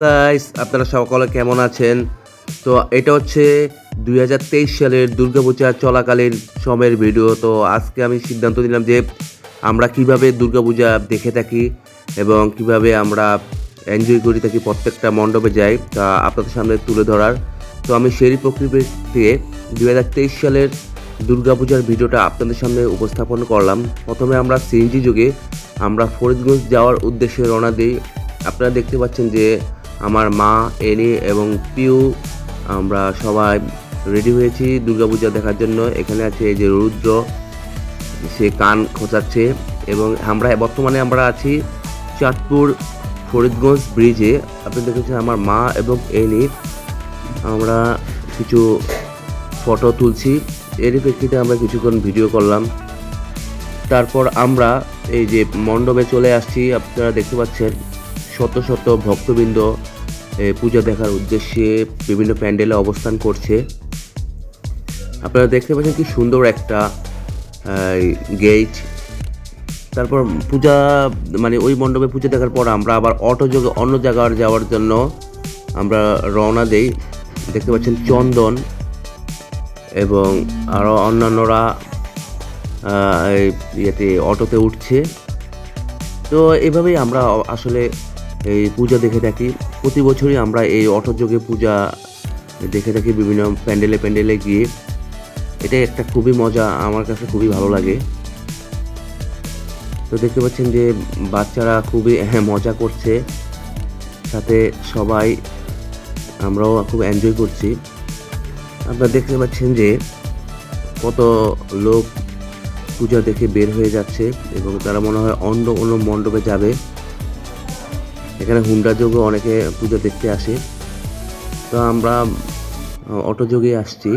Guys আপনারা সকলে কেমন আছেন? তো এটা হচ্ছে দুই হাজার তেইশ সালের দুর্গাপূজা চলাকালীন সময়ের ভিডিও তো আজকে আমি সিদ্ধান্ত নিলাম যে আমরা কীভাবে দুর্গাপূজা দেখে থাকি এবং কীভাবে আমরা এনজয় করি থাকি প্রত্যেকটা মণ্ডপে যাই, তা আপনাদের সামনে তুলে ধরার। তো আমি সেই প্রকৃতিতে দুই হাজার তেইশ সালের দুর্গাপূজার ভিডিওটা আপনাদের সামনে উপস্থাপন করলাম। প্রথমে আমরা সিএনজি যুগে আমরা ফরিদগঞ্জ যাওয়ার উদ্দেশ্যে রওনা দিই। আপনারা দেখতে পাচ্ছেন যে আমার মা এনি এবং পিউ, আমরা সবাই রেডি হয়েছি দুর্গাপূজা দেখার জন্য। এখানে আছে এই যে রুদ্র, সে কান খোঁচাচ্ছে এবং আমরা বর্তমানে আমরা আছি চাঁদপুর ফরিদগঞ্জ ব্রিজে আপনি দেখেছেন আমার মা এবং এনি আমরা কিছু ফটো তুলছি। এর প্রেক্ষিতে আমরা কিছুক্ষণ ভিডিও করলাম। তারপর আমরা এই যে মণ্ডপে চলে আসছি, আপনারা দেখতে পাচ্ছেন। শত শত ভক্তবৃন্দ পূজা দেখার উদ্দেশ্যে বিভিন্ন প্যান্ডেলে অবস্থান করছে। আপনারা দেখতে পাচ্ছেন কি সুন্দর একটা গেট। তারপর পূজা মানে ওই মণ্ডপে পূজা দেখার পর আমরা আবার অটো যোগে অন্য জায়গায় যাওয়ার জন্য আমরা রওনা দেই। দেখতে পাচ্ছেন চন্দন এবং আরও অন্যান্যরা ইয়েতে অটোতে উঠছে। তো এভাবেই আমরা আসলে এই পূজা দেখে থাকি। প্রতি বছরই আমরা এই অটো যোগে পূজা দেখে থাকি বিভিন্ন প্যান্ডেলে প্যান্ডেলে গিয়ে। এটা একটা খুবই মজা আমার কাছে খুবই ভালো লাগে। তো দেখতে পাচ্ছেন যে বাচ্চারা খুবই হ্যাঁ, মজা করছে। সাথে সবাই আমরাও খুব এনজয় করছি। আপনারা দেখতে পাচ্ছেন যে কত লোক পূজা দেখে বের হয়ে যাচ্ছে এবং তারা মনে হয় অন্য অন্য মণ্ডপে যাবে। এখানে হুন্ডা যোগও অনেকে পুজো দেখতে আসে। তো আমরা অটো যোগে আসছি।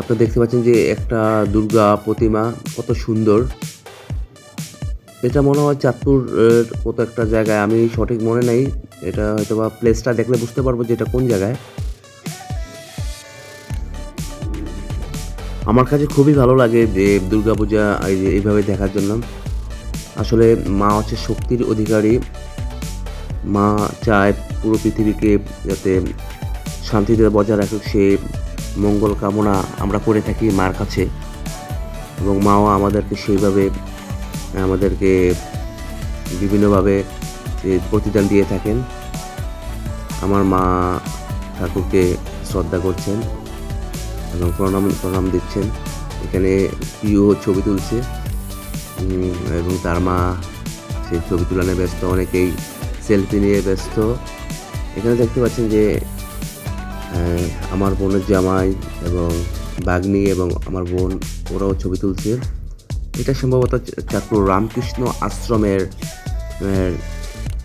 আপনারা দেখতে পাচ্ছেন যে একটা দুর্গা প্রতিমা কত সুন্দর। এটা মনে হয় চাঁদপুর কত একটা জায়গায়। আমি সঠিক মনে নেই। এটা হয়তো বা প্লেসটা দেখলে বুঝতে পারব যে এটা কোন জায়গায়। আমার কাছে খুবই ভালো লাগে যে দুর্গাপূজা এই এইভাবে দেখার জন্য। আসলে মা হচ্ছে শক্তির অধিকারী। মা চায় পুরো পৃথিবীকে যাতে শান্তিতে বজায় রাখুক, সে মঙ্গল কামনা আমরা করে থাকি মার কাছে। এবং মাও আমাদেরকে সেইভাবে, আমাদেরকে বিভিন্নভাবে প্রতিদান দিয়ে থাকেন। আমার মা ঠাকুরকে শ্রদ্ধা করছেন এবং প্রণাম প্রণাম দিচ্ছেন। এখানে প্রিয় ছবি তুলছে। এবং তার মা সেই ছবি তুলানে ব্যস্ত, অনেকেই সেলফি নিয়ে ব্যস্ত। এখানে দেখতে পাচ্ছেন যে আমার বোনের জামাই এবং বাগনি এবং আমার বোন, ওরাও ছবি তুলছে। এটা সম্ভবত চাঁদপুর রামকৃষ্ণ আশ্রমের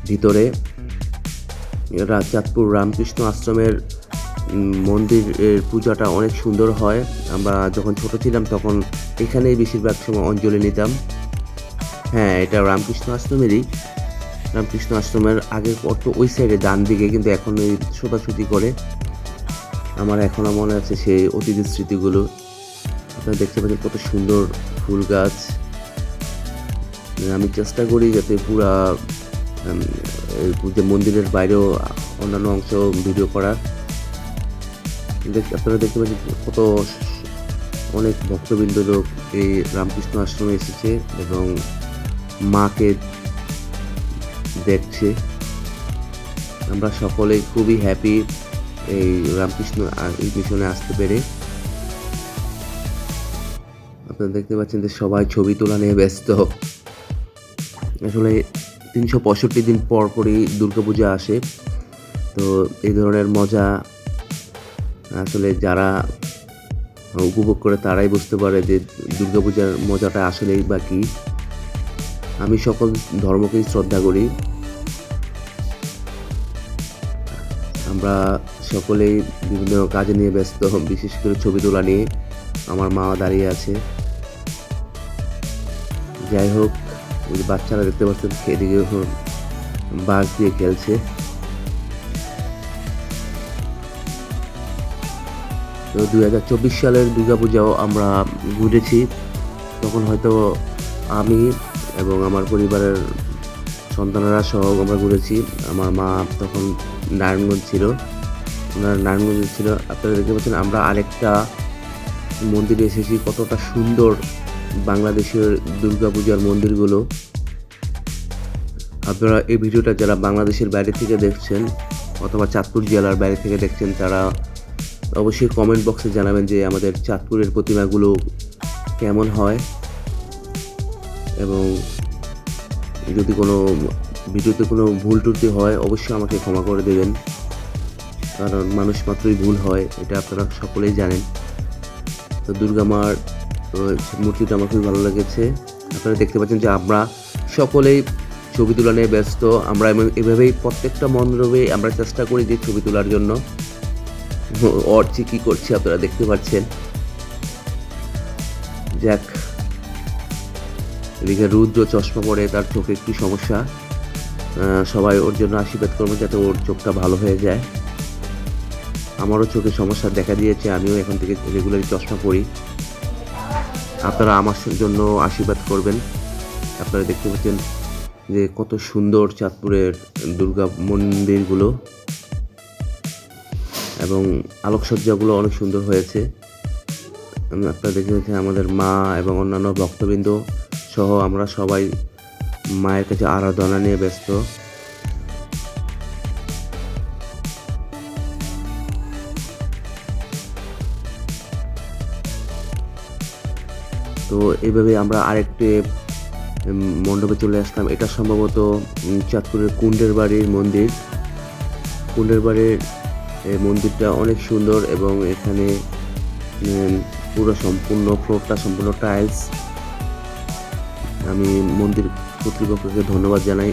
ভিতরে। এটা চাঁদপুর রামকৃষ্ণ আশ্রমের মন্দিরের পূজাটা অনেক সুন্দর হয়। আমরা যখন ছোট ছিলাম তখন এখানেই বেশিরভাগ সময় অঞ্জলি নিতাম। হ্যাঁ এটা রামকৃষ্ণ আশ্রমেরই। রামকৃষ্ণ আশ্রমের আগের পর তো ওই সাইডে ডান দিকে কিন্তু এখন ওই ছোটাছুটি করে। আমার এখনও মনে আছে সেই অতীতের স্মৃতিগুলো। আপনারা দেখতে পাচ্ছেন কত সুন্দর ফুল গাছ। আমি চেষ্টা করি যাতে পুরা যে মন্দিরের বাইরেও অন্যান্য অংশ ভিডিও করার। আপনারা দেখতে পাচ্ছেন কত অনেক ভক্তবৃন্দ লোক এই রামকৃষ্ণ আশ্রমে এসেছে এবং মাকে দেখছে। আমরা সকলেই খুবই হ্যাপি এই রামকৃষ্ণ এই মিশনে আসতে পেরে। আপনারা দেখতে পাচ্ছেন যে সবাই ছবি তোলা নিয়ে ব্যস্ত। আসলে তিনশো পঁয়ষট্টি দিন পর পরই দুর্গাপূজা আসে। তো এই ধরনের মজা আসলে যারা উপভোগ করে তারাই বুঝতে পারে যে দুর্গাপূজার মজাটা আসলেই বা কী। আমি সকল ধর্মকেই শ্রদ্ধা করি। আমরা সকলেই বিভিন্ন কাজে নিয়ে ব্যস্ত, বিশেষ করে ছবি তোলা নিয়ে। আমার মা দাঁড়িয়ে আছে। যাই হোক, ওই বাচ্চারা দেখতে পাচ্ছেন, এদিকে বাঘ দিয়ে খেলছে। তো দুই হাজার চব্বিশ সালের দুর্গাপূজাও আমরা ঘুরেছি। তখন হয়তো আমি এবং আমার পরিবারের সন্তানেরা সহ আমরা ঘুরেছি। আমার মা তখন নারায়ণগঞ্জ ছিল। ওনার নারায়ণগঞ্জ ছিল। আপনারা দেখতে পাচ্ছেন, আমরা আরেকটা মন্দিরে এসেছি। কতটা সুন্দর বাংলাদেশের দুর্গাপূজার মন্দিরগুলো। আপনারা এই ভিডিওটা যারা বাংলাদেশের বাইরে থেকে দেখছেন অথবা চাঁদপুর জেলার বাইরে থেকে দেখছেন, তারা অবশ্যই কমেন্ট বক্সে জানাবেন যে আমাদের চাঁদপুরের প্রতিমাগুলো কেমন হয়। এবং যদি কোনো ভিডিওতে কোনো ভুল টুটি হয়, অবশ্যই আমাকে ক্ষমা করে দেবেন। কারণ মানুষ মাত্রই ভুল হয়, এটা আপনারা সকলেই জানেন। তো দুর্গা মার মূর্তিটা আমার খুবই ভালো লেগেছে। আপনারা দেখতে পাচ্ছেন যে আমরা সকলেই ছবি তোলা নিয়ে ব্যস্ত। আমরা এভাবেই প্রত্যেকটা মণ্ডপে আমরা চেষ্টা করি যে ছবি তোলার জন্য। অর্চি কী করছে আপনারা দেখতে পাচ্ছেন। যাক এদিকে রুদ্র চশমা পরে তার চোখে একটু সমস্যা। সবাই ওর জন্য আশীর্বাদ করব যাতে ওর চোখটা ভালো হয়ে যায়। আমারও চোখে সমস্যা দেখা দিয়েছে, আমিও এখন থেকে রেগুলারই চশমা পরি। আপনারা আমার জন্য আশীর্বাদ করবেন। আপনারা দেখতে পাচ্ছেন যে কত সুন্দর চাঁদপুরের দুর্গা মন্দিরগুলো এবং আলোকসজ্জাগুলো অনেক সুন্দর হয়েছে। আপনারা দেখতে পাচ্ছেন আমাদের মা এবং অন্যান্য ভক্তবৃন্দ সহ আমরা সবাই মায়ের কাছে আরাধনা নিয়ে ব্যস্ত। তো এইভাবে আমরা আরেকটি মণ্ডপে চলে আসলাম। এটা সম্ভবত চাঁদপুরের কুণ্ডের বাড়ির মন্দির। কুণ্ডের বাড়ির মন্দিরটা অনেক সুন্দর এবং এখানে পুরো সম্পূর্ণ ফ্লোরটা সম্পূর্ণ টাইলস আমি মন্দির কর্তৃপক্ষকে ধন্যবাদ জানাই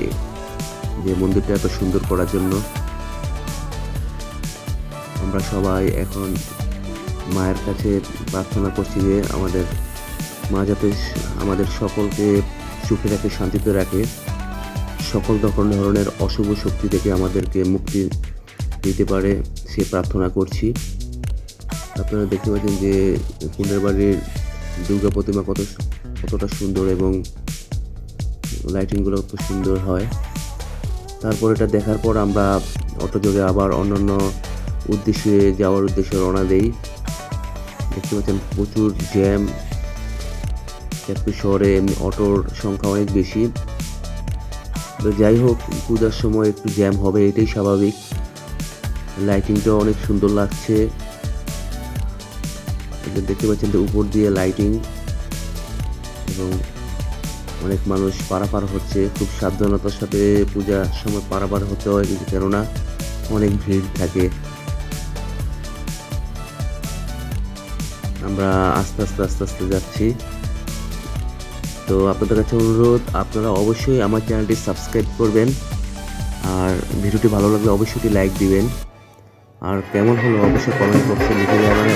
যে মন্দিরটা এত সুন্দর করার জন্য। আমরা সবাই এখন মায়ের কাছে প্রার্থনা করছি যে আমাদের মা যাতে আমাদের সকলকে সুখে রাখে, শান্তিতে রাখে। সকল ধরন- ধরনের অশুভ শক্তি থেকে আমাদেরকে মুক্তি দিতে পারে সে প্রার্থনা করছি। আপনারা দেখতে পাচ্ছেন যে কুণ্ডের বাড়ির দুর্গা প্রতিমা কত কতটা সুন্দর এবং লাইটিংগুলো কত সুন্দর হয়। তারপর এটা দেখার পর আমরা অটোযোগে আবার অন্যান্য উদ্দেশ্যে যাওয়ার উদ্দেশ্যে রওনা দেই। দেখতে পাচ্ছেন প্রচুর জ্যাম চাঁদপুর শহরে অটোর সংখ্যা অনেক বেশি। তো যাই হোক, পূজার সময় একটু জ্যাম হবে, এটাই স্বাভাবিক। লাইটিংটাও অনেক সুন্দর লাগছে। দেখতে পাচ্ছেন যে উপর দিয়ে লাইটিং এবং অনেক মানুষ পারাপার হচ্ছে। খুব সাবধানতার সাথে পূজার সময় পারাপার হতে হয়, কিন্তু কেননা অনেক ভিড় থাকে। আমরা আস্তে আস্তে আস্তে আস্তে যাচ্ছি। তো আপনাদের কাছে অনুরোধ, আপনারা অবশ্যই আমার চ্যানেলটি সাবস্ক্রাইব করবেন। আর ভিডিওটি ভালো লাগলে অবশ্যই লাইক দিবেন। আর কেমন হলো অবশ্যই কমেন্ট বক্সে লিখে যাবেন